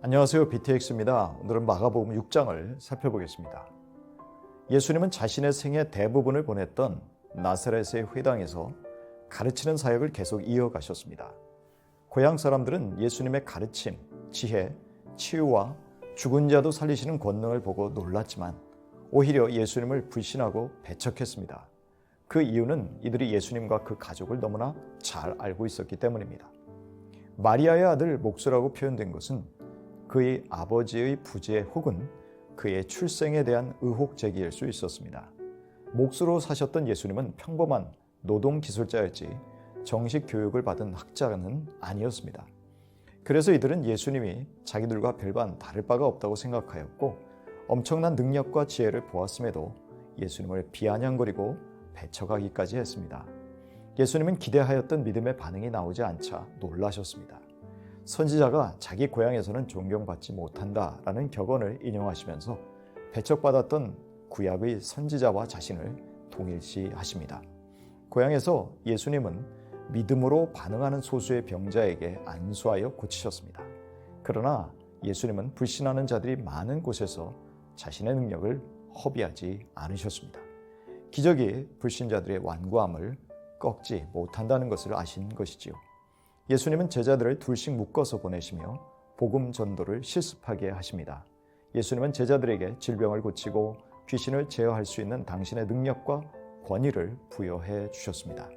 안녕하세요. BTX입니다. 오늘은 마가복음 6장을 살펴보겠습니다. 예수님은 자신의 생애 대부분을 보냈던 나사렛의 회당에서 가르치는 사역을 계속 이어가셨습니다. 고향 사람들은 예수님의 가르침, 지혜, 치유와 죽은 자도 살리시는 권능을 보고 놀랐지만 오히려 예수님을 불신하고 배척했습니다. 그 이유는 이들이 예수님과 그 가족을 너무나 잘 알고 있었기 때문입니다. 마리아의 아들 목수라고 표현된 것은 그의 아버지의 부재 혹은 그의 출생에 대한 의혹 제기일 수 있었습니다. 목수로 사셨던 예수님은 평범한 노동 기술자였지 정식 교육을 받은 학자는 아니었습니다. 그래서 이들은 예수님이 자기들과 별반 다를 바가 없다고 생각하였고 엄청난 능력과 지혜를 보았음에도 예수님을 비아냥거리고 배척하기까지 했습니다. 예수님은 기대하였던 믿음의 반응이 나오지 않자 놀라셨습니다. 선지자가 자기 고향에서는 존경받지 못한다라는 격언을 인용하시면서 배척받았던 구약의 선지자와 자신을 동일시하십니다. 고향에서 예수님은 믿음으로 반응하는 소수의 병자에게 안수하여 고치셨습니다. 그러나 예수님은 불신하는 자들이 많은 곳에서 자신의 능력을 허비하지 않으셨습니다. 기적이 불신자들의 완고함을 꺾지 못한다는 것을 아신 것이지요. 예수님은 제자들을 둘씩 묶어서 보내시며 복음 전도를 실습하게 하십니다. 예수님은 제자들에게 질병을 고치고 귀신을 제어할 수 있는 당신의 능력과 권위를 부여해 주셨습니다.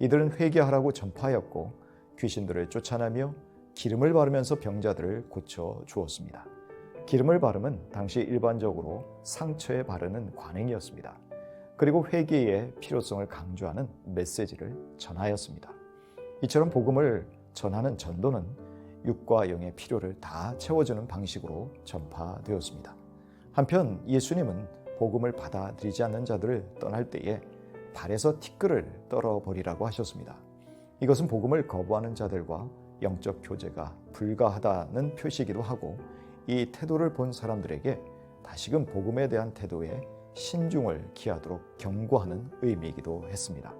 이들은 회개하라고 전파하였고 귀신들을 쫓아내며 기름을 바르면서 병자들을 고쳐 주었습니다. 기름을 바르면 당시 일반적으로 상처에 바르는 관행이었습니다. 그리고 회개의 필요성을 강조하는 메시지를 전하였습니다. 이처럼 복음을 전하는 전도는 육과 영의 필요를 다 채워주는 방식으로 전파되었습니다. 한편 예수님은 복음을 받아들이지 않는 자들을 떠날 때에 발에서 티끌을 떨어버리라고 하셨습니다. 이것은 복음을 거부하는 자들과 영적 교제가 불가하다는 표시이기도 하고 이 태도를 본 사람들에게 다시금 복음에 대한 태도에 신중을 기하도록 경고하는 의미이기도 했습니다.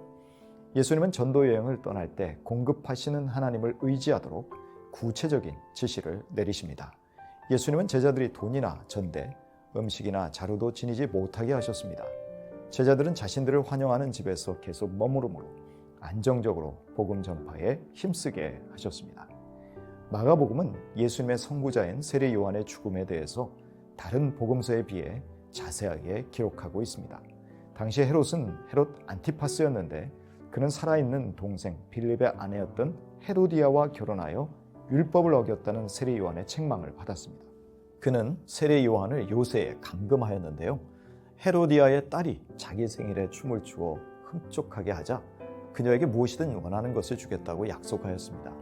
예수님은 전도 여행을 떠날 때 공급하시는 하나님을 의지하도록 구체적인 지시를 내리십니다. 예수님은 제자들이 돈이나 전대, 음식이나 자루도 지니지 못하게 하셨습니다. 제자들은 자신들을 환영하는 집에서 계속 머무르므로 안정적으로 복음 전파에 힘쓰게 하셨습니다. 마가복음은 예수님의 선구자인 세례 요한의 죽음에 대해서 다른 복음서에 비해 자세하게 기록하고 있습니다. 당시 헤롯은 헤롯 안티파스였는데 그는 살아있는 동생 빌립의 아내였던 헤로디아와 결혼하여 율법을 어겼다는 세례 요한의 책망을 받았습니다. 그는 세례 요한을 요새에 감금하였는데요. 헤로디아의 딸이 자기 생일에 춤을 추어 흡족하게 하자 그녀에게 무엇이든 원하는 것을 주겠다고 약속하였습니다.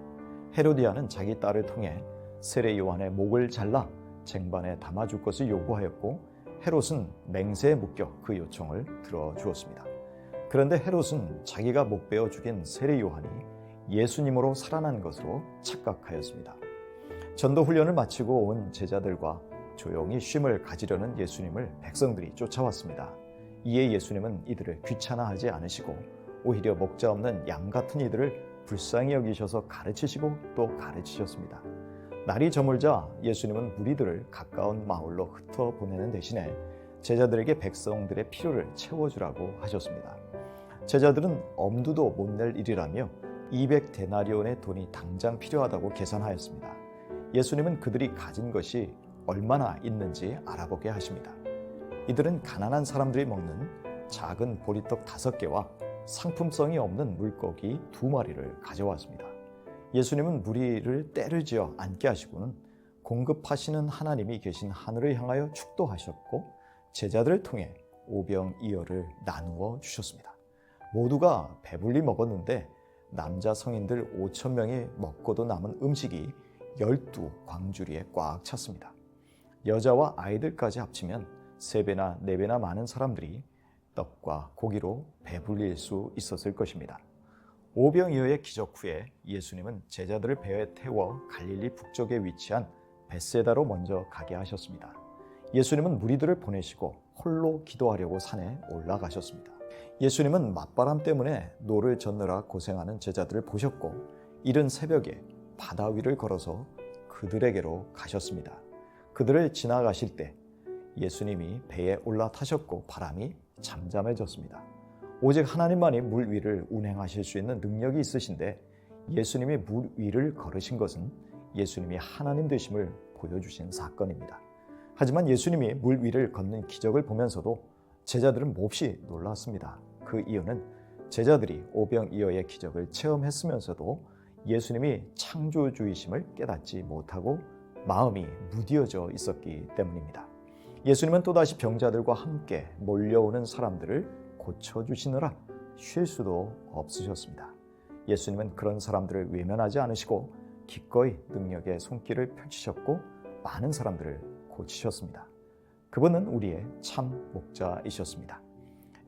헤로디아는 자기 딸을 통해 세례 요한의 목을 잘라 쟁반에 담아줄 것을 요구하였고 헤롯은 맹세에 묶여 그 요청을 들어주었습니다. 그런데 헤롯은 자기가 못 베어 죽인 세례 요한이 예수님으로 살아난 것으로 착각하였습니다. 전도 훈련을 마치고 온 제자들과 조용히 쉼을 가지려는 예수님을 백성들이 쫓아왔습니다. 이에 예수님은 이들을 귀찮아하지 않으시고 오히려 목자 없는 양 같은 이들을 불쌍히 여기셔서 가르치시고 또 가르치셨습니다. 날이 저물자 예수님은 무리들을 가까운 마을로 흩어 보내는 대신에 제자들에게 백성들의 필요를 채워주라고 하셨습니다. 제자들은 엄두도 못 낼 일이라며 200데나리온의 돈이 당장 필요하다고 계산하였습니다. 예수님은 그들이 가진 것이 얼마나 있는지 알아보게 하십니다. 이들은 가난한 사람들이 먹는 작은 보리떡 다섯 개와 상품성이 없는 물고기 두 마리를 가져왔습니다. 예수님은 무리를 때를 지어 앉게 하시고는 공급하시는 하나님이 계신 하늘을 향하여 축도하셨고 제자들을 통해 오병이어를 나누어 주셨습니다. 모두가 배불리 먹었는데 남자 성인들 5천 명이 먹고도 남은 음식이 12 광주리에 꽉 찼습니다. 여자와 아이들까지 합치면 3배나 4배나 많은 사람들이 떡과 고기로 배불릴 수 있었을 것입니다. 오병이어의 기적 후에 예수님은 제자들을 배에 태워 갈릴리 북쪽에 위치한 베세다로 먼저 가게 하셨습니다. 예수님은 무리들을 보내시고 홀로 기도하려고 산에 올라가셨습니다. 예수님은 맞바람 때문에 노를 젓느라 고생하는 제자들을 보셨고 이른 새벽에 바다 위를 걸어서 그들에게로 가셨습니다. 그들을 지나가실 때 예수님이 배에 올라타셨고 바람이 잠잠해졌습니다. 오직 하나님만이 물 위를 운행하실 수 있는 능력이 있으신데 예수님이 물 위를 걸으신 것은 예수님이 하나님 되심을 보여주신 사건입니다. 하지만 예수님이 물 위를 걷는 기적을 보면서도 제자들은 몹시 놀랐습니다. 그 이유는 제자들이 오병이어의 기적을 체험했으면서도 예수님이 창조주이심을 깨닫지 못하고 마음이 무디어져 있었기 때문입니다. 예수님은 또다시 병자들과 함께 몰려오는 사람들을 고쳐주시느라 쉴 수도 없으셨습니다. 예수님은 그런 사람들을 외면하지 않으시고 기꺼이 능력의 손길을 펼치셨고 많은 사람들을 고치셨습니다. 그분은 우리의 참 목자이셨습니다.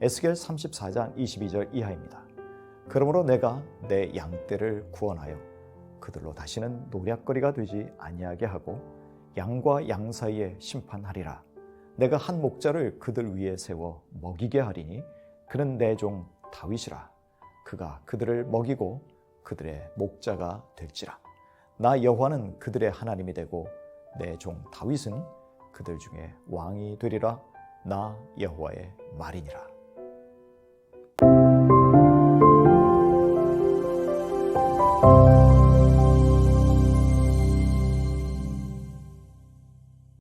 에스겔 34장 22절 이하입니다. 그러므로 내가 내 양떼를 구원하여 그들로 다시는 노략거리가 되지 아니하게 하고 양과 양 사이에 심판하리라. 내가 한 목자를 그들 위에 세워 먹이게 하리니 그는 내 종 다윗이라. 그가 그들을 먹이고 그들의 목자가 될지라. 나 여호와는 그들의 하나님이 되고 내 종 다윗은 그들 중에 왕이 되리라. 나 여호와의 말이니라.